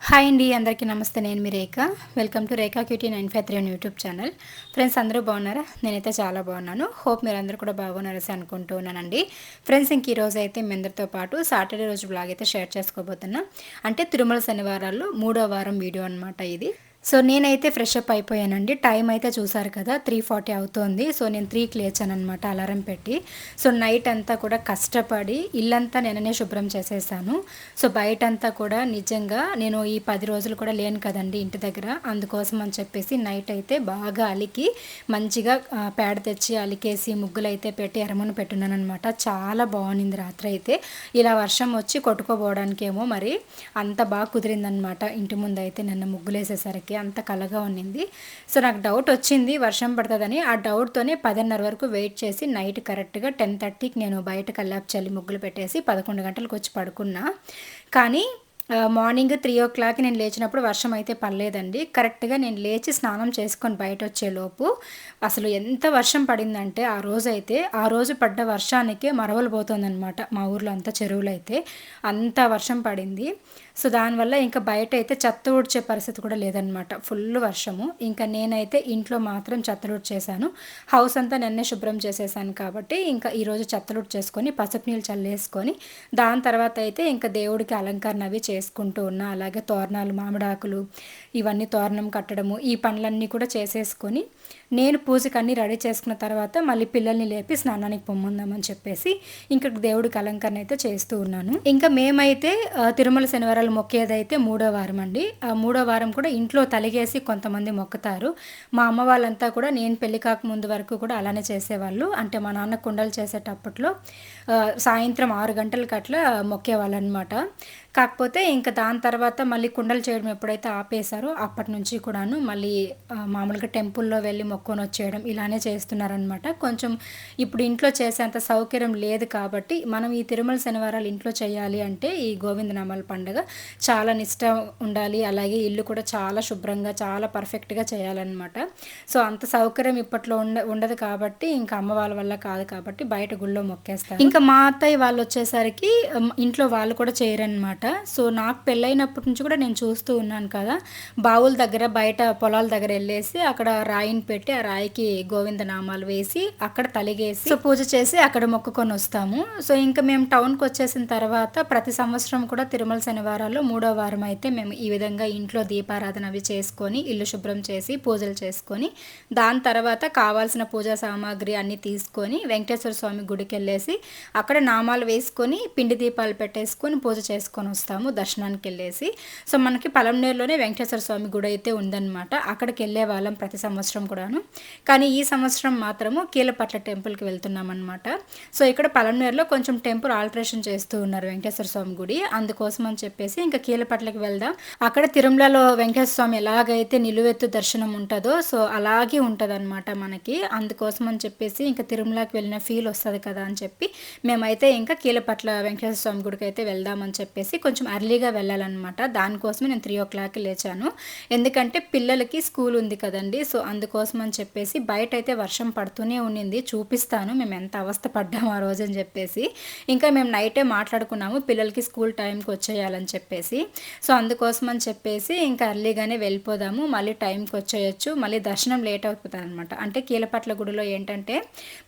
Hi అండి అందరికీ నమస్తే. నేను మీ Rekha. Welcome to Rekha cutie nine five three YouTube channel. Friends అందరూ బాగున్నారా? నేనైతే చాలా బాగున్నాను. హోప్ మీరందరూ కూడా బాగున్నారని అనుకుంటున్నానండి ఫ్రెండ్స్ ఇంక ఈరోజు అయితే మీ అందరితో పాటు సాటర్డే రోజు బ్లాగ్ అయితే షేర్ చేసుకోబోతున్నా. అంటే తిరుమల శనివారాల్లో మూడో వారం వీడియో అనమాట ఇది. సో నేనైతే ఫ్రెష్ అప్ అయిపోయానండి. టైం అయితే చూసారు కదా త్రీ ఫార్టీ అవుతోంది. సో నేను త్రీకి లేచానమాట అలారం పెట్టి. సో నైట్ అంతా కూడా కష్టపడి ఇల్లంతా నేననే శుభ్రం చేసేసాను. సో బయట అంతా కూడా నిజంగా నేను ఈ పది రోజులు కూడా లేను కదండి ఇంటి దగ్గర. అందుకోసం అని చెప్పేసి నైట్ అయితే బాగా అలికి మంచిగా పేడ తెచ్చి అలికేసి ముగ్గులు అయితే పెట్టి ఎరమను పెట్టున్నాను అనమాట చాలా బాగుంది రాత్రి అయితే. ఇలా వర్షం వచ్చి కొట్టుకోపోవడానికేమో మరి అంత బాగా కుదిరిందనమాట ఇంటి ముందు అయితే నిన్న ముగ్గులు వేసేసరికి అంత కలగా ఉన్నింది. సో నాకు డౌట్ వచ్చింది వర్షం పడుతుందని. ఆ డౌట్తోనే పదిన్నర వరకు వెయిట్ చేసి నైట్ కరెక్ట్గా టెన్ థర్టీకి నేను బయట కల్లాపు చల్లి ముగ్గులు పెట్టేసి పదకొండు గంటలకు వచ్చి పడుకున్నా. కానీ మార్నింగ్ త్రీ ఓ క్లాక్ నేను లేచినప్పుడు వర్షం అయితే పడలేదండి. కరెక్ట్గా నేను లేచి స్నానం చేసుకొని బయట వచ్చేలోపు అసలు ఎంత వర్షం పడిందంటే ఆ రోజు అయితే ఆ రోజు పడ్డ వర్షానికి మరవలు పోతుందనమాట మా ఊర్లో అంతా చెరువులు అయితే. అంత వర్షం పడింది. సో దానివల్ల ఇంకా బయట అయితే చెత్త ఊడ్చే పరిస్థితి కూడా లేదనమాట ఫుల్ వర్షము. ఇంకా నేనైతే ఇంట్లో మాత్రం చెత్తలు చేశాను హౌస్ అంతా నిన్నే శుభ్రం చేసేసాను కాబట్టి ఇంకా ఈరోజు చెత్తలు చేసుకొని పసుపు నీళ్ళు చల్లేసుకొని దాని తర్వాత అయితే ఇంకా దేవుడికి అలంకరణ అవి చేసుకుంటూ ఉన్నా అలాగే తోరణాలు మామిడాకులు ఇవన్నీ తోరణం కట్టడము ఈ పనులన్నీ కూడా చేసేసుకొని నేను పూజకి అన్నీ రెడీ చేసుకున్న తర్వాత మళ్ళీ పిల్లల్ని లేపి స్నానానికి పొమ్మందామని చెప్పేసి ఇంకా దేవుడికి అలంకరణ అయితే చేస్తూ ఉన్నాను. ఇంకా మేమైతే తిరుమల శనివారాలు మొక్కేదైతే మూడో వారం అండి. ఆ మూడో వారం కూడా ఇంట్లో తలిగేసి కొంతమంది మొక్కుతారు. మా అమ్మ వాళ్ళంతా కూడా నేను పెళ్ళి కాక ముందు వరకు కూడా అలానే చేసేవాళ్ళు. అంటే మా నాన్న కుండలు చేసేటప్పట్లో సాయంత్రం ఆరు గంటలకి అట్లా మొక్కేవాళ్ళు అనమాట కాకపోతే ఇంకా దాని తర్వాత మళ్ళీ కుండలు చేయడం ఎప్పుడైతే ఆపేశారో అప్పటి నుంచి కూడాను మళ్ళీ మామూలుగా టెంపుల్లో వెళ్ళి మొక్కొని వచ్చేయడం ఇలానే చేస్తున్నారనమాట కొంచెం ఇప్పుడు ఇంట్లో చేసేంత సౌకర్యం లేదు కాబట్టి మనం ఈ తిరుమల శనివారాలు ఇంట్లో చేయాలి అంటే ఈ గోవిందనామాల పండుగ చాలా నిష్ట ఉండాలి. అలాగే ఇల్లు కూడా చాలా శుభ్రంగా చాలా పర్ఫెక్ట్గా చేయాలన్నమాట. సో అంత సౌకర్యం ఇప్పట్లో ఉండ ఉండదు కాబట్టి ఇంకా అమ్మ వాళ్ళ వల్ల కాదు కాబట్టి బయట గుళ్ళో మొక్కేస్తారు. ఇంకా మా అత్తయ్య వాళ్ళు వచ్చేసరికి ఇంట్లో వాళ్ళు కూడా చేయరనమాట సో నాకు పెళ్ళైనప్పటి నుంచి కూడా నేను చూస్తూ ఉన్నాను కదా. బావుల దగ్గర బయట పొలాల దగ్గర వెళ్ళేసి అక్కడ రాయిని పెట్టి ఆ రాయికి గోవింద నామాలు వేసి అక్కడ తలిగేసి సో పూజ చేసి అక్కడ మొక్కుకొని వస్తాము. సో ఇంకా మేము టౌన్కి వచ్చేసిన తర్వాత ప్రతి సంవత్సరం కూడా తిరుమల శనివారాల్లో మూడో వారం అయితే మేము ఈ విధంగా ఇంట్లో దీపారాధన అవి చేసుకొని ఇల్లు శుభ్రం చేసి పూజలు చేసుకొని దాని తర్వాత కావాల్సిన పూజా సామాగ్రి అన్నీ తీసుకొని వెంకటేశ్వర స్వామి గుడికి వెళ్ళేసి అక్కడ నామాలు వేసుకొని పిండి దీపాలు పెట్టేసుకొని పూజ చేసుకొని వస్తాము దర్శనానికి వెళ్ళేసి సో మనకి పలంనేరులోనే వెంకటేశ్వర స్వామి గుడి అయితే ఉందన్నమాట. అక్కడికి వెళ్ళే వాళ్ళం ప్రతి సంవత్సరం కూడాను. కానీ ఈ సంవత్సరం మాత్రము కీలపట్ల టెంపుల్కి వెళ్తున్నాం అనమాట సో ఇక్కడ పలంనేరులో కొంచెం టెంపుల్ ఆల్టరేషన్ చేస్తూ ఉన్నారు వెంకటేశ్వర స్వామి గుడి. అందుకోసం అని చెప్పేసి ఇంకా కీలపట్లకి వెళ్దాం. అక్కడ తిరుమలలో వెంకటేశ్వర స్వామి ఎలాగైతే నిలువెత్తు దర్శనం ఉంటుందో సో అలాగే ఉంటుందన్నమాట మనకి. అందుకోసం అని చెప్పేసి ఇంకా తిరుమలకి వెళ్ళిన ఫీల్ వస్తుంది కదా అని చెప్పి మేమైతే ఇంకా కీలపట్ల వెంకటేశ్వర స్వామి గుడికి అయితే వెళ్దామని చెప్పేసి కొంచెం అర్లీగా వెళ్ళాలన్నమాట. దానికోసమే నేను త్రీ ఓ క్లాక్కి లేచాను. ఎందుకంటే పిల్లలకి స్కూల్ ఉంది కదండి. సో అందుకోసం అని చెప్పేసి బయట అయితే వర్షం పడుతూనే ఉండింది చూపిస్తాను మేము ఎంత అవస్థ పడ్డాము ఆ రోజు అని చెప్పేసి. ఇంకా మేము నైటే మాట్లాడుకున్నాము. పిల్లలకి స్కూల్ టైంకి వచ్చేయాలని చెప్పేసి. సో అందుకోసం అని చెప్పేసి ఇంకా అర్లీగానే వెళ్ళిపోదాము. మళ్ళీ టైంకి వచ్చేయచ్చు. మళ్ళీ దర్శనం లేట్ అవుతుంది అనమాట అంటే కీలపట్ల గుడిలో ఏంటంటే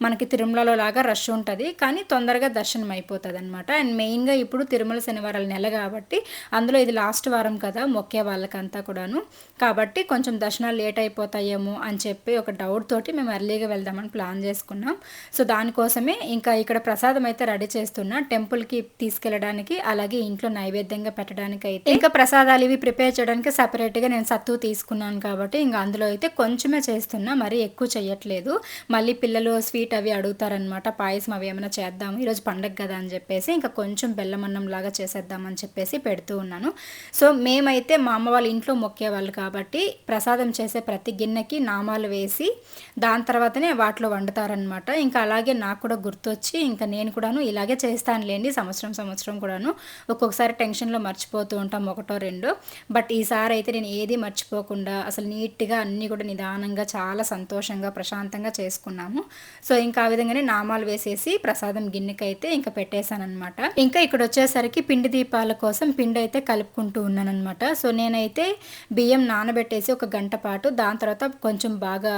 మనకి తిరుమలలో లాగా రష్ ఉంటుంది. కానీ తొందరగా దర్శనం అయిపోతుంది అనమాట అండ్ మెయిన్గా ఇప్పుడు తిరుమల శనివారాల నెల కాబట్టి అందులో ఇది లాస్ట్ వారం కదా మొక్కే వాళ్ళకంతా కూడాను. కాబట్టి కొంచెం దర్శనాలు లేట్ అయిపోతాయేమో అని చెప్పి ఒక డౌట్ తోటి మేము ఎర్లీగా వెళ్దామని ప్లాన్ చేసుకున్నాం. సో దానికోసమే ఇంకా ఇక్కడ ప్రసాదం అయితే రెడీ చేస్తున్నా. టెంపుల్కి తీసుకెళ్ళడానికి అలాగే ఇంట్లో నైవేద్యంగా పెట్టడానికి అయితే ఇంకా ప్రసాదాలు ఇవి ప్రిపేర్ చేయడానికి సపరేట్గా నేను సత్తు తీసుకున్నాను కాబట్టి ఇంకా అందులో అయితే కొంచెమే చేస్తున్నా మరీ ఎక్కువ చేయట్లేదు మళ్ళీ పిల్లలు స్వీట్ అవి అడుగుతారనమాట పాయసం అవి ఏమైనా చేద్దాము ఈరోజు పండగ కదా అని చెప్పేసి ఇంకా కొంచెం బెల్లమన్నం లాగా చేసేద్దామని చెప్పేసి పెడుతూ ఉన్నాను. సో మేమైతే మా అమ్మ వాళ్ళ ఇంట్లో మొక్కేవాళ్ళు కాబట్టి ప్రసాదం చేసే ప్రతి గిన్నెకి నామాలు వేసి దాని తర్వాతనే వాటిలో వండుతారనమాట ఇంకా అలాగే నాకు కూడా గుర్తొచ్చి ఇంకా నేను కూడాను ఇలాగే చేస్తానులేండి సంవత్సరం సంవత్సరం కూడాను. ఒక్కొక్కసారి టెన్షన్లో మర్చిపోతూ ఉంటాం ఒకటో రెండో. బట్ ఈసారి అయితే నేను ఏది మర్చిపోకుండా అసలు నీట్గా అన్నీ కూడా నిదానంగా చాలా సంతోషంగా ప్రశాంతంగా చేసుకున్నాము. సో ఇంకా ఆ విధంగానే నామాలు వేసేసి ప్రసాదం గిన్నెకైతే ఇంకా పెట్టేశానమాట ఇంకా ఇక్కడ వచ్చేసరికి పిండి దీపాలు కోసం పిండి అయితే కలుపుకుంటూ ఉన్నానమాట సో నేనైతే బియ్యం నానబెట్టేసి ఒక గంట పాటు దాని తర్వాత కొంచెం బాగా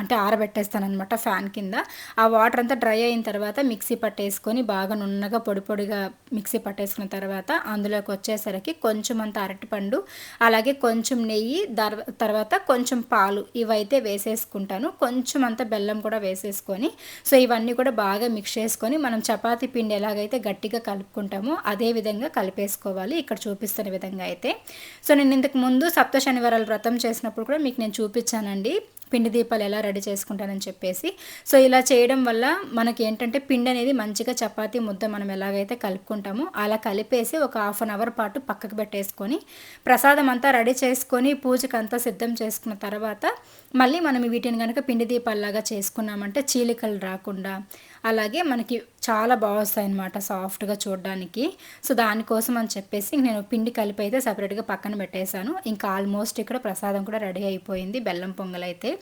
అంటే ఆరబెట్టేస్తాను అనమాట ఫ్యాన్ కింద. ఆ వాటర్ అంతా డ్రై అయిన తర్వాత మిక్సీ పట్టేసుకొని బాగా నున్నగా పొడి పొడిగా మిక్సీ పట్టేసుకున్న తర్వాత అందులోకి వచ్చేసరికి కొంచెం అంత అరటిపండు అలాగే కొంచెం నెయ్యి తర్వాత కొంచెం పాలు ఇవైతే వేసేసుకుంటాను. కొంచెం అంత బెల్లం కూడా వేసేసుకొని సో ఇవన్నీ కూడా బాగా మిక్స్ చేసుకొని మనం చపాతీ పిండి ఎలాగైతే గట్టిగా కలుపుకుంటామో అదే విధంగా కలిపేసుకోవాలి. ఇక్కడ చూపిస్తున్న విధంగా అయితే. సో నేను ఇంతకు ముందు సప్త శనివారాలు వ్రతం చేసినప్పుడు కూడా మీకు నేను చూపించానండి. పిండి దీపాలు ఎలా రెడీ చేసుకుంటానని చెప్పేసి. సో ఇలా చేయడం వల్ల మనకి ఏంటంటే పిండి అనేది మంచిగా చపాతీ ముద్ద మనం ఎలాగైతే కలుపుకుంటామో అలా కలిపేసి ఒక హాఫ్ అన్ అవర్ పాటు పక్కకు పెట్టేసుకొని ప్రసాదం అంతా రెడీ చేసుకొని పూజకు అంతా సిద్ధం చేసుకున్న తర్వాత మళ్ళీ మనం వీటిని కనుక పిండి దీపాల్లాగా చేసుకున్నామంటే చీలికలు రాకుండా అలాగే మనకి చాలా బాగొస్తాయి అనమాట సాఫ్ట్గా చూడడానికి. సో దానికోసం అని చెప్పేసి నేను పిండి కలిపి అయితే సపరేట్గా పక్కన పెట్టేశాను. ఇంకా ఆల్మోస్ట్ ఇక్కడ ప్రసాదం కూడా రెడీ అయిపోయింది బెల్లం పొంగల్ అయితే.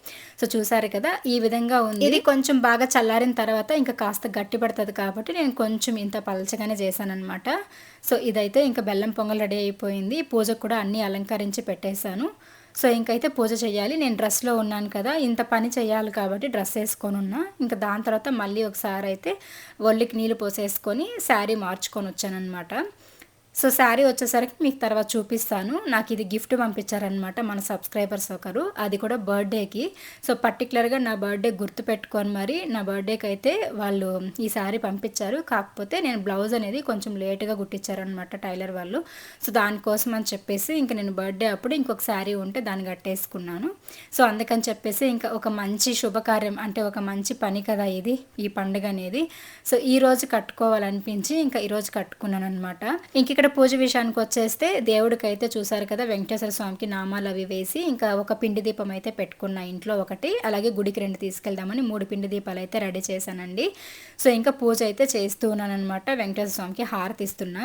సో చూసారు కదా ఈ విధంగా ఉంది. ఇది కొంచెం బాగా చల్లారిన తర్వాత ఇంకా కాస్త గట్టి పడుతుంది కాబట్టి నేను కొంచెం ఇంత పలచగానే చేశాను అనమాట సో ఇదైతే ఇంకా బెల్లం పొంగల్ రెడీ అయిపోయింది. పూజకు కూడా అన్నీ అలంకరించి పెట్టేశాను. సో ఇంకైతే పూజ చేయాలి నేను డ్రెస్లో ఉన్నాను కదా ఇంత పని చేయాలి కాబట్టి డ్రెస్ వేసుకొని ఉన్నా. ఇంకా దాని తర్వాత మళ్ళీ ఒకసారి అయితే ఒళ్ళికి నీళ్ళు పోసేసుకొని శారీ మార్చుకొని వచ్చానమాట సో శారీ వచ్చేసరికి మీకు తర్వాత చూపిస్తాను. నాకు ఇది గిఫ్ట్ పంపించారనమాట మన సబ్స్క్రైబర్స్ ఒకరు. అది కూడా బర్త్డేకి. సో పర్టికులర్గా నా బర్త్డే గుర్తు పెట్టుకొని మరి నా బర్త్డేకి అయితే వాళ్ళు ఈ శారీ పంపించారు. కాకపోతే నేను బ్లౌజ్ అనేది కొంచెం లేట్గా కుట్టించారనమాట టైలర్ వాళ్ళు. సో దానికోసం అని చెప్పేసి ఇంకా నేను బర్త్డే అప్పుడు ఇంకొక శారీ ఉంటే దాన్ని కట్టేసుకున్నాను. సో అందుకని చెప్పేసి ఇంకా ఒక మంచి శుభకార్యం అంటే ఒక మంచి పని కదా ఇది ఈ పండుగ అనేది. సో ఈ రోజు కట్టుకోవాలనిపించి ఇంకా ఈరోజు కట్టుకున్నాను అనమాట ఇంక ఇక్కడ పూజ విషయానికి వచ్చేస్తే దేవుడికి అయితే చూసారు కదా వెంకటేశ్వర స్వామికి నామాలు అవి వేసి ఇంకా ఒక పిండి దీపం అయితే పెట్టుకున్న ఇంట్లో ఒకటి అలాగే గుడికి రెండు తీసుకెళ్దామని మూడు పిండి దీపాలు అయితే రెడీ చేశానండి. సో ఇంకా పూజ అయితే చేస్తూ ఉన్నాను అనమాట వెంకటేశ్వర స్వామికి హారతి ఇస్తున్నా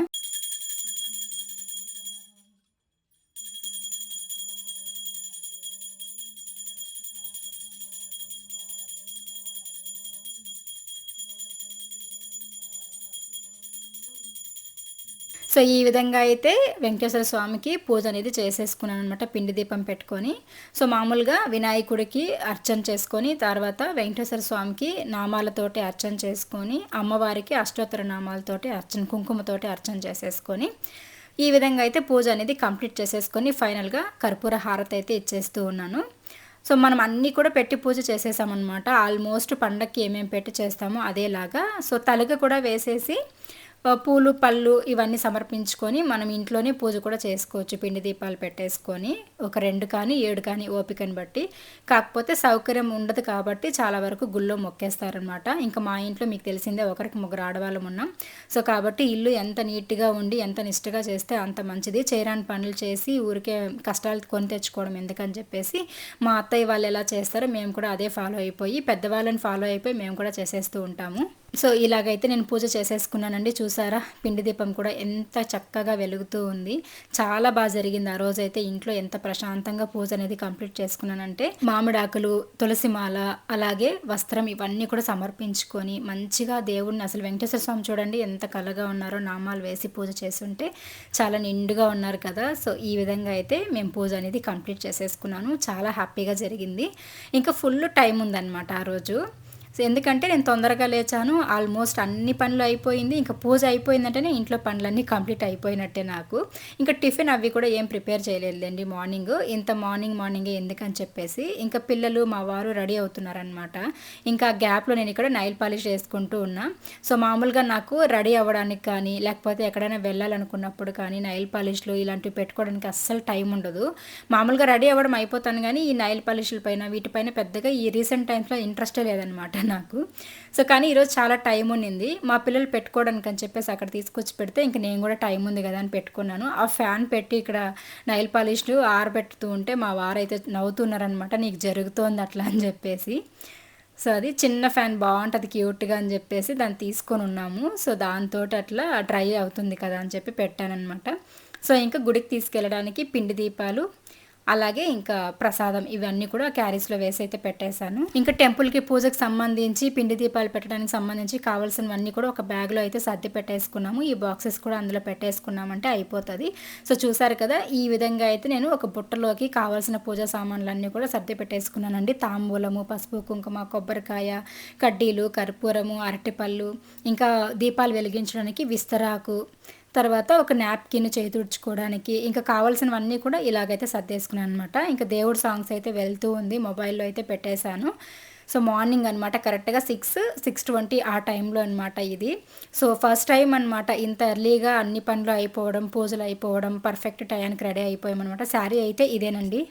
సో ఈ విధంగా అయితే వెంకటేశ్వర స్వామికి పూజ అనేది చేసేసుకున్నాను అనమాట పిండి దీపం పెట్టుకొని. సో మామూలుగా వినాయకుడికి అర్చన చేసుకొని తర్వాత వెంకటేశ్వర స్వామికి నామాలతోటి అర్చన చేసుకొని అమ్మవారికి అష్టోత్తర నామాలతోటి అర్చన కుంకుమతోటి అర్చన చేసేసుకొని ఈ విధంగా అయితే పూజ అనేది కంప్లీట్ చేసేసుకొని ఫైనల్గా కర్పూర హారతి అయితే ఇచ్చేస్తూ ఉన్నాను. సో మనం అన్నీ కూడా పెట్టి పూజ చేసేసామన్నమాట ఆల్మోస్ట్ పండక్కి ఏమేమి పెట్టి చేస్తామో అదేలాగా. సో తలుగ కూడా వేసేసి పూలు పళ్ళు ఇవన్నీ సమర్పించుకొని మనం ఇంట్లోనే పూజ కూడా చేసుకోవచ్చు. పిండి దీపాలు పెట్టేసుకొని ఒక రెండు కానీ ఏడు కానీ ఓపికని బట్టి. కాకపోతే సౌకర్యం ఉండదు కాబట్టి చాలా వరకు గుళ్ళో మొక్కేస్తారనమాట ఇంకా మా ఇంట్లో మీకు తెలిసిందే ఒకరికి ముగ్గురు ఆడవాళ్ళం ఉన్నాం. సో కాబట్టి ఇల్లు ఎంత నీట్గా ఉండి ఎంత నిష్టగా చేస్తే అంత మంచిది. చేయరాని పనులు చేసి ఊరికే కష్టాలు కొని తెచ్చుకోవడం ఎందుకని చెప్పేసి మా అత్తయ్య వాళ్ళు ఎలా చేస్తారో మేము కూడా అదే ఫాలో అయిపోయి పెద్దవాళ్ళని ఫాలో అయిపోయి మేము కూడా చేసేస్తూ ఉంటాము. సో ఇలాగైతే నేను పూజ చేసేసుకున్నానండి. చూసారా? పిండి దీపం కూడా ఎంత చక్కగా వెలుగుతూ ఉంది. చాలా బాగా జరిగింది. ఆ రోజైతే ఇంట్లో ఎంత ప్రశాంతంగా పూజ అనేది కంప్లీట్ చేసుకున్నానంటే మామిడాకులు తులసి మాల అలాగే వస్త్రం ఇవన్నీ కూడా సమర్పించుకొని మంచిగా దేవుడిని అసలు వెంకటేశ్వర స్వామి చూడండి ఎంత కలగా ఉన్నారో నామాలు వేసి పూజ చేస్తుంటే చాలా నిండుగా ఉన్నారు కదా. సో ఈ విధంగా అయితే మేము పూజ అనేది కంప్లీట్ చేసేసుకున్నాను. చాలా హ్యాపీగా జరిగింది. ఇంకా ఫుల్ టైం ఉందన్నమాట ఆ రోజు. ఎందుకంటే నేను తొందరగా లేచాను. ఆల్మోస్ట్ అన్ని పనులు అయిపోయింది. ఇంకా పూజ అయిపోయిందంటేనే ఇంట్లో పనులన్నీ కంప్లీట్ అయిపోయినట్టే నాకు. ఇంకా టిఫిన్ అవి కూడా ఏం ప్రిపేర్ చేయలేదండి మార్నింగ్. ఇంత మార్నింగ్ మార్నింగే ఎందుకని చెప్పేసి ఇంకా పిల్లలు మా వారు రెడీ అవుతున్నారనమాట ఇంకా గ్యాప్లో నేను ఇక్కడ నైల్ పాలిష్ వేసుకుంటూ ఉన్నా. సో మామూలుగా నాకు రెడీ అవ్వడానికి కానీ లేకపోతే ఎక్కడైనా వెళ్ళాలనుకున్నప్పుడు కానీ నైల్ పాలిష్లు ఇలాంటివి పెట్టుకోవడానికి అస్సలు టైం ఉండదు. మామూలుగా రెడీ అవ్వడం అయిపోతాను కానీ ఈ నైల్ పాలిష్ల పైన వీటిపైన పెద్దగా ఈ రీసెంట్ టైమ్స్లో ఇంట్రెస్టే లేదనమాట నాకు. సో కానీ ఈరోజు చాలా టైం ఉండింది మా పిల్లలు పెట్టుకోవడానికి అని చెప్పేసి అక్కడ తీసుకొచ్చి పెడితే ఇంక నేను కూడా టైం ఉంది కదా అని పెట్టుకున్నాను. ఆ ఫ్యాన్ పెట్టి ఇక్కడ నైల్ పాలిష్ ఆరబెట్టుతూ ఉంటే మా వారైతే నవ్వుతున్నారనమాట నీకు జరుగుతోంది అట్లా అని చెప్పేసి. సో అది చిన్న ఫ్యాన్ బాగుంటుంది క్యూట్గా అని చెప్పేసి దాన్ని తీసుకొని ఉన్నాము. సో దాంతో అట్లా డ్రై అవుతుంది కదా అని చెప్పి పెట్టానమాట సో ఇంకా గుడికి తీసుకెళ్ళడానికి పిండి దీపాలు అలాగే ఇంకా ప్రసాదం ఇవన్నీ కూడా క్యారీస్లో వేసి అయితే పెట్టేశాను. ఇంకా టెంపుల్కి పూజకు సంబంధించి పిండి దీపాలు పెట్టడానికి సంబంధించి కావాల్సినవన్నీ కూడా ఒక బ్యాగ్లో అయితే సర్ది పెట్టేసుకున్నాము. ఈ బాక్సెస్ కూడా అందులో పెట్టేసుకున్నామంటే అయిపోతుంది. సో చూసారు కదా ఈ విధంగా అయితే నేను ఒక బుట్టలోకి కావాల్సిన పూజా సామాన్లన్నీ కూడా సర్ది పెట్టేసుకున్నానండి. తాంబూలము పసుపు కుంకుమ కొబ్బరికాయ కడ్డీలు కర్పూరము అరటిపళ్ళు ఇంకా దీపాలు వెలిగించడానికి విస్తరాకు తర్వాత ఒక నాప్కిన్ చేతుడ్చుకోవడానికి ఇంకా కావాల్సినవన్నీ కూడా ఇలాగైతే సర్దేసుకున్నాను అనమాట ఇంకా దేవుడు సాంగ్స్ అయితే వెళ్తూ ఉంది మొబైల్లో అయితే పెట్టేశాను. సో మార్నింగ్ అనమాట కరెక్ట్గా సిక్స్ సిక్స్ ట్వంటీ ఆ టైంలో అనమాట ఇది. సో ఫస్ట్ టైం అనమాట ఇంత ఎర్లీగా అన్ని పనులు అయిపోవడం పూజలు అయిపోవడం పర్ఫెక్ట్ టైంకి రెడీ అయిపోయామన్నమాట శారీ అయితే ఇదేనండి.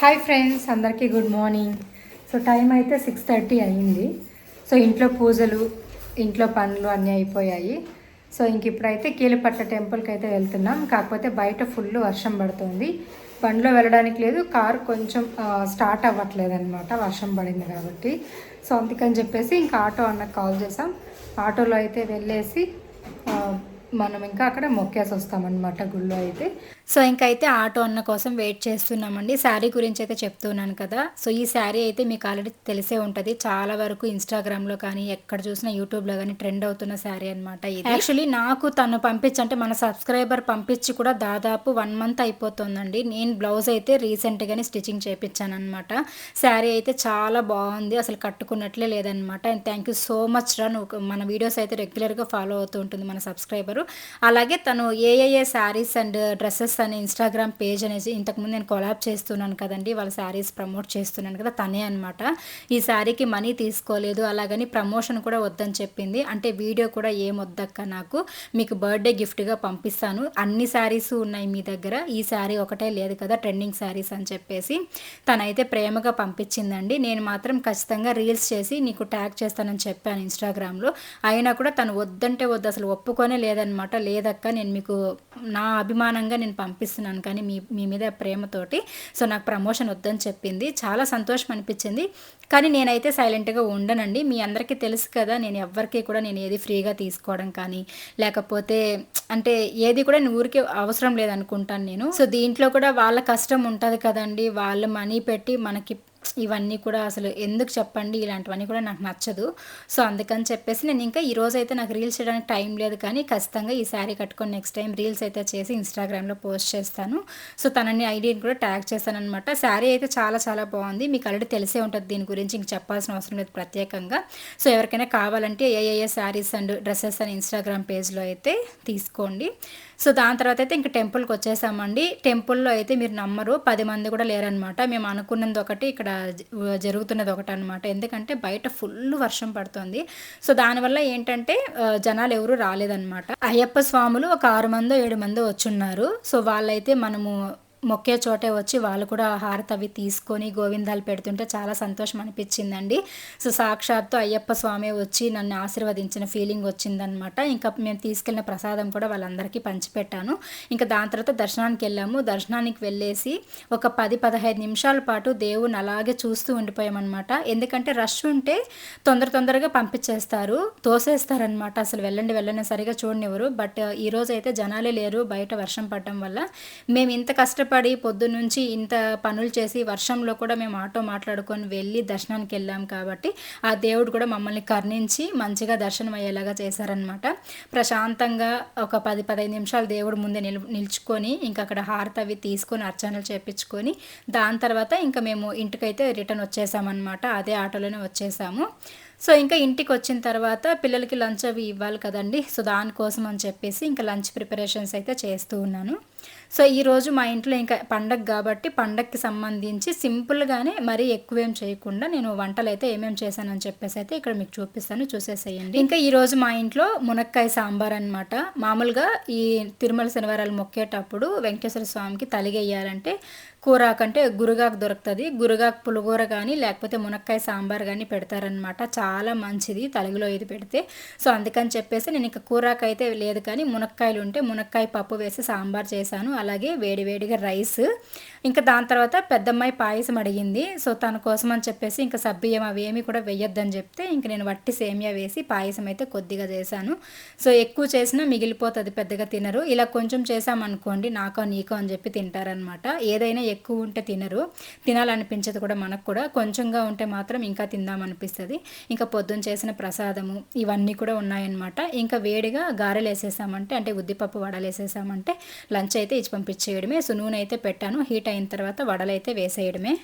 హాయ్ ఫ్రెండ్స్ అందరికీ గుడ్ మార్నింగ్ సో టైం అయితే సిక్స్ థర్టీ అయ్యింది సో ఇంట్లో పూజలు ఇంట్లో పనులు అన్నీ అయిపోయాయి. సో ఇంక ఇప్పుడైతే కీలపట్ల టెంపుల్కి అయితే వెళ్తున్నాం. కాకపోతే బయట ఫుల్ వర్షం పడుతుంది. బండిలో వెళ్ళడానికి లేదు. కారు కొంచెం స్టార్ట్ అవ్వట్లేదు అనమాట వర్షం పడింది కాబట్టి. సో అందుకని చెప్పేసి ఇంకా ఆటో అన్నకు కాల్ చేసాం ఆటోలో అయితే వెళ్ళేసి మనం ఇంకా అక్కడ మొక్కేసి వస్తామన్నమాట గుళ్ళో అయితే. సో ఇంకా అయితే ఆటో అన్న కోసం వెయిట్ చేస్తున్నామండి. శారీ గురించి అయితే చెప్తున్నాను కదా. సో ఈ శారీ అయితే మీకు ఆల్రెడీ తెలిసే ఉంటుంది. చాలా వరకు ఇన్స్టాగ్రామ్లో కానీ ఎక్కడ చూసినా యూట్యూబ్లో కానీ ట్రెండ్ అవుతున్న శారీ అనమాట ఇది. యాక్చువల్లీ నాకు తను పంపించంటే మన సబ్స్క్రైబర్ పంపించి కూడా దాదాపు వన్ మంత్ అయిపోతుందండి. నేను బ్లౌజ్ అయితే రీసెంట్గానే స్టిచ్చింగ్ చేయించాను అనమాట శారీ అయితే చాలా బాగుంది. అసలు కట్టుకున్నట్లే లేదనమాట and thank you so much రా నువ్వు మన వీడియోస్ అయితే రెగ్యులర్గా ఫాలో అవుతూ ఉంటుంది మన సబ్స్క్రైబరు. అలాగే తను A A sarees and dresses అనే ఇన్స్టాగ్రామ్ పేజ్ అనేసి ఇంతకుముందు నేను కొలాబ్ చేస్తున్నాను కదండి వాళ్ళ శారీస్ ప్రమోట్ చేస్తున్నాను కదా తనే అనమాట ఈ శారీకి మనీ తీసుకోలేదు అలాగని ప్రమోషన్ కూడా వద్దని చెప్పింది. అంటే వీడియో కూడా ఏం వద్దక్క నాకు మీకు బర్త్డే గిఫ్ట్గా పంపిస్తాను. అన్ని శారీస్ ఉన్నాయి మీ దగ్గర ఈ శారీ ఒకటే లేదు కదా ట్రెండింగ్ శారీస్ అని చెప్పేసి తనైతే ప్రేమగా పంపించిందండి. నేను మాత్రం ఖచ్చితంగా రీల్స్ చేసి నీకు ట్యాగ్ చేస్తానని చెప్పాను ఇన్స్టాగ్రామ్లో అయినా కూడా తను వద్దంటే వద్దు అసలు ఒప్పుకొనే లేదనమాట లేదక్క నేను మీకు నా అభిమానంగా నేను పంపిస్తున్నాను కానీ మీ మీ మీద ప్రేమతోటి. సో నాకు ప్రమోషన్ వద్దని చెప్పింది. చాలా సంతోషం అనిపించింది. కానీ నేనైతే సైలెంట్గా ఉండనండి. మీ అందరికీ తెలుసు కదా నేను ఎవరికి కూడా నేను ఏది ఫ్రీగా తీసుకోవడం కానీ లేకపోతే అంటే ఏది కూడా ఊరికి అవసరం లేదనుకుంటాను నేను. సో దీంట్లో కూడా వాళ్ళ కష్టం ఉంటుంది కదండి. వాళ్ళు మనీ పెట్టి మనకి ఇవన్నీ కూడా అసలు ఎందుకు చెప్పండి? ఇలాంటివన్నీ కూడా నాకు నచ్చదు. సో అందుకని చెప్పేసి నేను ఇంకా ఈ రోజు అయితే నాకు రీల్స్ చేయడానికి టైం లేదు కానీ ఖచ్చితంగా ఈ శారీ కట్టుకొని నెక్స్ట్ టైం రీల్స్ అయితే చేసి ఇన్స్టాగ్రామ్లో పోస్ట్ చేస్తాను. సో తనని ఐడియాని కూడా ట్యాగ్ చేస్తాను అనమాట శారీ అయితే చాలా చాలా బాగుంది. మీకు ఆల్రెడీ తెలిసే ఉంటుంది దీని గురించి. ఇంక చెప్పాల్సిన అవసరం లేదు ప్రత్యేకంగా. సో ఎవరికైనా కావాలంటే A A sarees and dresses అని ఇన్స్టాగ్రామ్ పేజ్లో అయితే తీసుకోండి. సో దాని తర్వాత అయితే ఇంక టెంపుల్కి వచ్చేసామండి. టెంపుల్లో అయితే మీరు నమ్మరు. పది మంది కూడా లేరనమాట మేము అనుకున్నది ఒకటి ఇక్కడ జరుగుతున్నది ఒకటి అనమాట ఎందుకంటే బయట ఫుల్ వర్షం పడుతుంది. సో దానివల్ల ఏంటంటే జనాలు ఎవరు రాలేదనమాట అయ్యప్ప స్వాములు ఒక ఆరు మందో ఏడు మందో వచ్చున్నారు. సో వాళ్ళైతే మనము మొక్కే చోటే వచ్చి వాళ్ళు కూడా హారతి అవి తీసుకొని గోవిందాలు పెడుతుంటే చాలా సంతోషం అనిపించిందండి. సో సాక్షాత్తు అయ్యప్ప స్వామి వచ్చి నన్ను ఆశీర్వదించిన ఫీలింగ్ వచ్చిందనమాట ఇంకా మేము తీసుకెళ్ళిన ప్రసాదం కూడా వాళ్ళందరికీ పంచిపెట్టాను. ఇంకా దాని తర్వాత దర్శనానికి వెళ్ళాము. దర్శనానికి వెళ్ళేసి ఒక పది పదహైదు నిమిషాల పాటు దేవుని అలాగే చూస్తూ ఉండిపోయామన్నమాట. ఎందుకంటే రష్ ఉంటే తొందర తొందరగా పంపించేస్తారు. తోసేస్తారనమాట అసలు వెళ్ళండి వెళ్ళండి సరిగా చూడనివ్వరు. బట్ ఈరోజు అయితే జనాలే లేరు బయట వర్షం పడటం వల్ల. మేము ఇంత కష్టపడి కష్టపడి పొద్దున్నుంచి ఇంత పనులు చేసి వర్షంలో కూడా మేము ఆటో మాట్లాడుకొని వెళ్ళి దర్శనానికి వెళ్ళాం కాబట్టి ఆ దేవుడు కూడా మమ్మల్ని కర్ణించి మంచిగా దర్శనం అయ్యేలాగా చేశారనమాట ప్రశాంతంగా ఒక పది పదహైదు నిమిషాలు దేవుడు ముందే నిల్ నిల్చుకొని ఇంకా అక్కడ హారత అవి తీసుకొని అర్చనలు చేపించుకొని దాని తర్వాత ఇంకా మేము ఇంటికైతే రిటర్న్ వచ్చేసామన్నమాట. అదే ఆటోలోనే వచ్చేసాము. సో ఇంకా ఇంటికి వచ్చిన తర్వాత పిల్లలకి లంచ్ అవి ఇవ్వాలి కదండి. సో దానికోసం అని చెప్పేసి ఇంకా లంచ్ ప్రిపరేషన్స్ అయితే చేస్తూ ఉన్నాను. సో ఈరోజు మా ఇంట్లో ఇంకా పండగ కాబట్టి పండగకి సంబంధించి సింపుల్గానే మరీ ఎక్కువేం చేయకుండా నేను వంటలు అయితే ఏమేమి చేశానని చెప్పేసి అయితే ఇక్కడ మీకు చూపిస్తాను. చూసేసేయండి. ఇంకా ఈరోజు మా ఇంట్లో మునక్కాయ సాంబార్ అనమాట మామూలుగా ఈ తిరుమల శనివారాలు మొక్కేటప్పుడు వెంకటేశ్వర స్వామికి తలిగేయాలంటే కూర అంటే గురుగాకు దొరుకుతుంది. గురుగాకు పులిగూర కానీ లేకపోతే మునక్కాయ సాంబార్ కానీ పెడతారనమాట చాలా మంచిది తలుగులో ఇది పెడితే. సో అందుకని చెప్పేసి నేను ఇంకా కూరాకు అయితే లేదు కానీ మునక్కాయలు ఉంటే మునక్కాయ పప్పు వేసి సాంబార్ చేశాను. అలాగే వేడివేడిగా రైస్. ఇంకా దాని తర్వాత పెద్దమ్మాయి పాయసం అడిగింది. సో తన కోసం అని చెప్పేసి ఇంకా సబ్బియ్యం అవి ఏమి కూడా వేయొద్దని చెప్తే ఇంక నేను వట్టి సేమియా వేసి పాయసం అయితే కొద్దిగా చేశాను. సో ఎక్కువ చేసినా మిగిలిపోతుంది పెద్దగా తినరు. ఇలా కొంచెం చేసామనుకోండి నాకో నీకో అని చెప్పి తింటారనమాట ఏదైనా ఎక్కువ ఉంటే తినరు. తినాలనిపించదు కూడా మనకు కూడా. కొంచెంగా ఉంటే మాత్రం ఇంకా తిందామనిపిస్తుంది. ఇంకా పొద్దున్న చేసిన ప్రసాదము ఇవన్నీ కూడా ఉన్నాయన్నమాట. ఇంకా వేడిగా గారెలు వేసేసామంటే అంటే ఉద్దిపప్పు వడలు వేసేసామంటే లంచ్ అయితే ఇచ్చి పంపించేయడమే. సో నూనె అయితే పెట్టాను. హీట్ అయిన తర్వాత వడలు అయితే వేసేయడమే.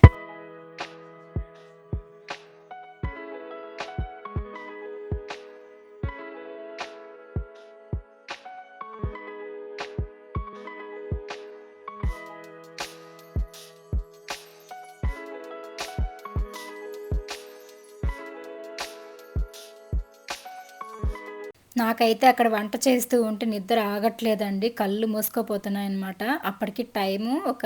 నాకైతే అక్కడ వంట చేస్తూ ఉంటే నిద్ర ఆగట్లేదండి. కళ్ళు మూసుకోపోతున్నాయి అనమాట అప్పటికి టైము ఒక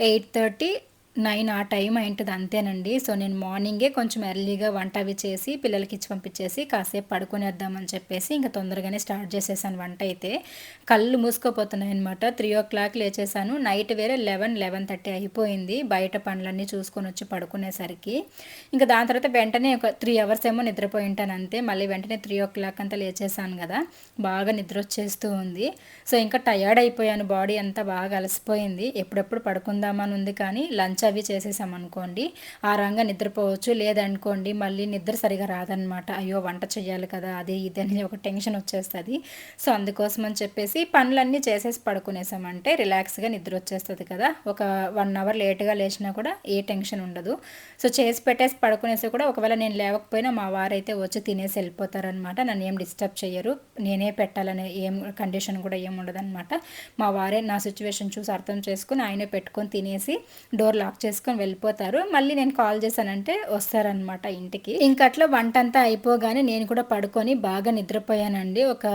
ఎయిట్ థర్టీ నైన్ ఆ టైం అయింటుంది అంతేనండి. సో నేను మార్నింగే కొంచెం ఎర్లీగా వంట అవి చేసి పిల్లలకి ఇచ్చి పంపించేసి కాసేపు పడుకునేద్దామని చెప్పేసి ఇంకా తొందరగానే స్టార్ట్ చేసేసాను వంట అయితే. కళ్ళు మూసుకోపోతున్నాయి అనమాట త్రీ ఓ క్లాక్ లేచేసాను. నైట్ వేరే లెవెన్ లెవెన్ థర్టీ అయిపోయింది. బయట పనులన్నీ చూసుకొని వచ్చి పడుకునేసరికి. ఇంకా దాని తర్వాత వెంటనే ఒక త్రీ అవర్స్ ఏమో నిద్రపోయి ఉంటాను అంతే. మళ్ళీ వెంటనే త్రీ ఓ క్లాక్ అంతా లేచేసాను కదా. బాగా నిద్ర వచ్చేస్తూ ఉంది. సో ఇంకా టయర్డ్ అయిపోయాను. బాడీ అంతా బాగా అలసిపోయింది. ఎప్పుడెప్పుడు పడుకుందామని ఉంది కానీ లంచ్ లంచ్ అవి చేసేసామనుకోండి ఆరాంగా నిద్రపోవచ్చు. లేదనుకోండి మళ్ళీ నిద్ర సరిగా రాదనమాట. అయ్యో వంట చేయాలి కదా అది ఇది అని ఒక టెన్షన్ వచ్చేస్తుంది. సో అందుకోసం అని చెప్పేసి పనులన్నీ చేసేసి పడుకునేసామంటే రిలాక్స్గా నిద్ర వచ్చేస్తుంది కదా. ఒక వన్ అవర్ లేట్గా లేచినా కూడా ఏ టెన్షన్ ఉండదు. సో చేసి పెట్టేసి పడుకునేసి కూడా ఒకవేళ నేను లేవకపోయినా మా వారైతే వచ్చి తినేసి వెళ్ళిపోతారనమాట. నన్ను ఏం డిస్టర్బ్ చేయరు నేనే పెట్టాలనే ఏం కండిషన్ కూడా ఏం ఉండదన్నమాట మా వారే నా సిచ్యువేషన్ చూసి అర్థం చేసుకుని ఆయనే పెట్టుకొని తినేసి డోర్ లాక్ లాక్ చేసుకొని వెళ్ళిపోతారు. మళ్ళీ నేను కాల్ చేశానంటే వస్తారనమాట ఇంటికి. ఇంకా అట్లా వంట అంతా అయిపోగానే నేను కూడా పడుకొని బాగా నిద్రపోయానండి. ఒక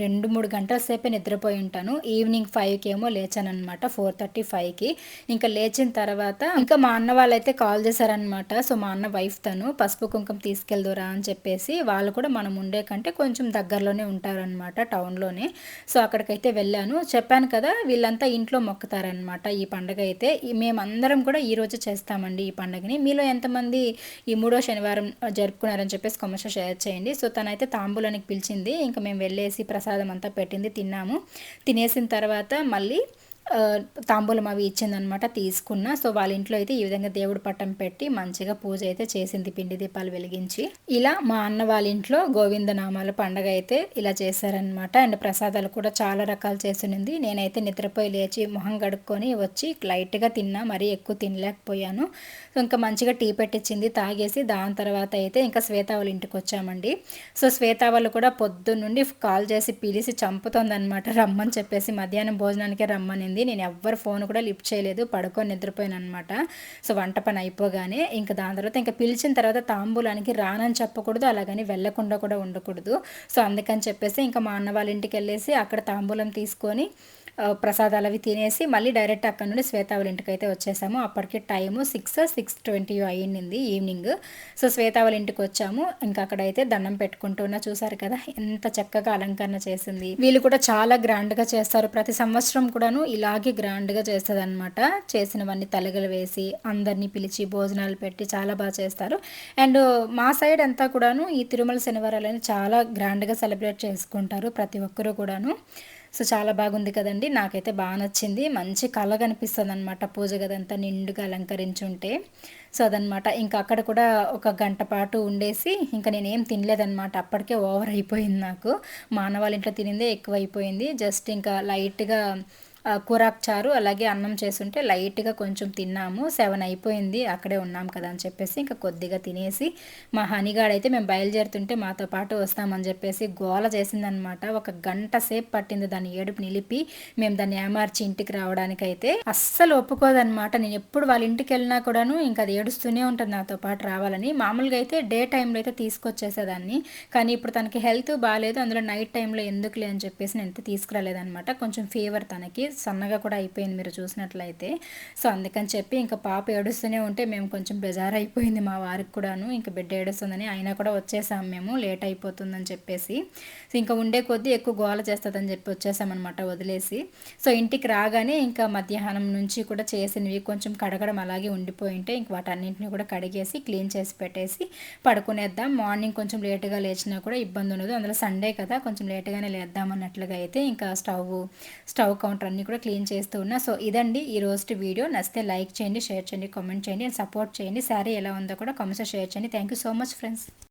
రెండు మూడు గంటల సేపే నిద్రపోయి ఉంటాను. ఈవినింగ్ ఫైవ్కి ఏమో లేచానమాట ఫోర్ థర్టీ ఫైవ్కి. ఇంకా లేచిన తర్వాత ఇంకా మా అన్న వాళ్ళైతే కాల్ చేశారనమాట సో మా అన్న వైఫ్ తను పసుపు కుంకుమ తీసుకెళ్దురా అని చెప్పేసి వాళ్ళు కూడా మనం ఉండే కంటే కొంచెం దగ్గరలోనే ఉంటారనమాట టౌన్లోనే. సో అక్కడికైతే వెళ్ళాను. చెప్పాను కదా వీళ్ళంతా ఇంట్లో మొక్కుతారనమాట ఈ పండుగ అయితే. మేమందరం కూడా ఈరోజు చేస్తామండి ఈ పండుగని. మీలో ఎంతమంది ఈ మూడో శనివారం జరుపుకున్నారని చెప్పేసి కమర్షియల్ షేర్ చేయండి. సో తనైతే తాంబూలానికి పిలిచింది. ఇంకా మేము వెళ్ళేసి ప్రసాదం అంతా పెట్టింది తిన్నాము. తినేసిన తర్వాత మళ్ళీ తాంబూలం అవి ఇచ్చిందనమాట తీసుకున్న. సో వాళ్ళ ఇంట్లో అయితే ఈ విధంగా దేవుడు పట్టం పెట్టి మంచిగా పూజ అయితే చేసింది పిండి దీపాలు వెలిగించి. ఇలా మా అన్న వాళ్ళ ఇంట్లో గోవింద నామాల పండగ అయితే ఇలా చేశారనమాట అండ్ ప్రసాదాలు కూడా చాలా రకాలు చేసింది నేనైతే నిద్రపోయి లేచి మొహం గడుక్కొని వచ్చి లైట్గా తిన్నా మరీ ఎక్కువ తినలేకపోయాను. సో ఇంకా మంచిగా టీ పెట్టించింది తాగేసి దాని తర్వాత అయితే ఇంకా శ్వేత వాళ్ళ ఇంటికి వచ్చామండి. సో శ్వేత వాళ్ళు కూడా పొద్దున్నుండి కాల్ చేసి పిలిచి చంపుతోందనమాట రమ్మని చెప్పేసి మధ్యాహ్నం భోజనానికే రమ్మని ఉంది. నేను ఎవ్వరు ఫోన్ కూడా లిఫ్ట్ చేయలేదు. పడుకొని నిద్రపోయాను అనమాట సో వంట పని అయిపోగానే ఇంకా దాని తర్వాత ఇంకా పిలిచిన తర్వాత తాంబూలానికి రానని చెప్పకూడదు. అలాగని వెళ్ళకుండా కూడా ఉండకూడదు. సో అందుకని చెప్పేసి ఇంకా మా అన్న వాళ్ళ ఇంటికి వెళ్ళేసి అక్కడ తాంబూలం తీసుకొని ప్రసాదాలు అవి తినేసి మళ్ళీ డైరెక్ట్ అక్కడ నుండి శ్వేతావుల ఇంటికి అయితే వచ్చేసాము. అప్పటికి టైము సిక్స్ సిక్స్ ట్వంటీ అయ్యింది ఈవినింగ్. సో శ్వేతావుల ఇంటికి వచ్చాము. ఇంకా అక్కడైతే దండం పెట్టుకుంటున్నా చూసారు కదా ఎంత చక్కగా అలంకరణ చేసింది. వీళ్ళు కూడా చాలా గ్రాండ్గా చేస్తారు. ప్రతి సంవత్సరం కూడాను ఇలాగే గ్రాండ్గా చేస్తుంది అనమాట చేసినవన్నీ తలగలు వేసి అందరినీ పిలిచి భోజనాలు పెట్టి చాలా బాగా చేస్తారు. అండ్ మా సైడ్ అంతా కూడాను ఈ తిరుమల శనివారాలని చాలా గ్రాండ్గా సెలబ్రేట్ చేసుకుంటారు ప్రతి ఒక్కరూ కూడాను. సో చాలా బాగుంది కదండి. నాకైతే బాగా నచ్చింది. మంచి కళ కనిపిస్తుంది అనమాట పూజ గదంతా నిండుగా అలంకరించుంటే. సో అదనమాట ఇంకా అక్కడ కూడా ఒక గంట పాటు ఉండేసి ఇంకా నేనేం తినలేదనమాట అప్పటికే ఓవర్ అయిపోయింది నాకు. మానవాళ్ళ ఇంట్లో తినిందే ఎక్కువ అయిపోయింది జస్ట్ ఇంకా లైట్గా కూరాకు చారు అలాగే అన్నం చేస్తుంటే లైట్గా కొంచెం తిన్నాము. సెవెన్ అయిపోయింది అక్కడే ఉన్నాం కదా అని చెప్పేసి ఇంకా కొద్దిగా తినేసి మా హనీగాడైతే మేము బయలుదేరుతుంటే మాతో పాటు వస్తామని చెప్పేసి గోల చేసిందనమాట. ఒక గంట సేపు పట్టింది దాన్ని ఏడుపు నిలిపి మేము దాన్ని ఏమార్చి ఇంటికి రావడానికి అయితే అస్సలు ఒప్పుకోదనమాట. నేను ఎప్పుడు వాళ్ళ ఇంటికి వెళ్ళినా కూడాను ఇంకా అది ఏడుస్తూనే ఉంటుంది నాతో పాటు రావాలని. మామూలుగా అయితే డే టైంలో అయితే తీసుకొచ్చేసేదాన్ని. కానీ ఇప్పుడు తనకి హెల్త్ బాగాలేదు అందులో నైట్ టైంలో ఎందుకులే అని చెప్పేసి నేను అయితే తీసుకురాలేదనమాట. కొంచెం ఫీవర్ తనకి. సన్నగా కూడా అయిపోయింది మీరు చూసినట్లయితే. సో అందుకని చెప్పి ఇంకా పాప ఏడుస్తూనే ఉంటే మేము కొంచెం బెజార్ అయిపోయింది మా వారికి కూడాను. ఇంకా బిడ్డ ఏడుస్తుందని అయినా కూడా వచ్చేసాం మేము లేట్ అయిపోతుందని చెప్పేసి. సో ఇంకా ఉండే కొద్దీ ఎక్కువ గోల చేస్తుందని చెప్పి వచ్చేసామన్నమాట వదిలేసి. సో ఇంటికి రాగానే ఇంకా మధ్యాహ్నం నుంచి కూడా చేసినవి కొంచెం కడగడం అలాగే ఉండిపోయి ఉంటే ఇంక వాటన్నింటిని కూడా కడిగేసి క్లీన్ చేసి పెట్టేసి పడుకునేద్దాం. మార్నింగ్ కొంచెం లేటుగా లేచినా కూడా ఇబ్బంది ఉండదు అందులో సండే కదా కొంచెం లేటుగానే లేద్దాం అన్నట్లుగా అయితే ఇంకా స్టవ్ స్టవ్ కౌంటర్ అన్నీ కూడా క్లీన్ చేస్తూ ఉన్నా. సో ఇదండి ఈ రోజు వీడియో. నచ్చితే లైక్ చేయండి షేర్ చేయండి కామెంట్ చేయండి అండ్ సపోర్ట్ చేయండి. శారీ ఎలా ఉందో కూడా కామెంట్స్ షేర్ చేయండి. Thank you so much friends.